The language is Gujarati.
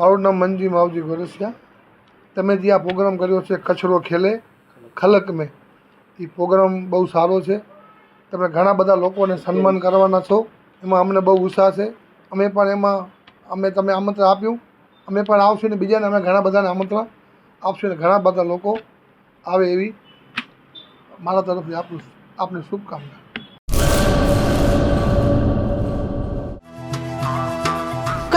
મારું નામ મંજી માવજી ગોરસિયા તમે જે આ પ્રોગ્રામ કર્યો છે, કચરો ખેલે, ખલક મેં એ પ્રોગ્રામ બહુ સારો છે. તમે ઘણા બધા લોકોને સન્માન કરવાના છો. એમાં અમને બહુ ઉત્સાહ છે. અમે પણ એમાં, અમે તમે આમંત્રણ આપ્યું. અમે પણ આવશું ને બીજાને અમે ઘણા બધાને આમંત્રણ આપશું ને ઘણા બધા લોકો આવે એવી મારા તરફથી આપું આપને શુભકામના.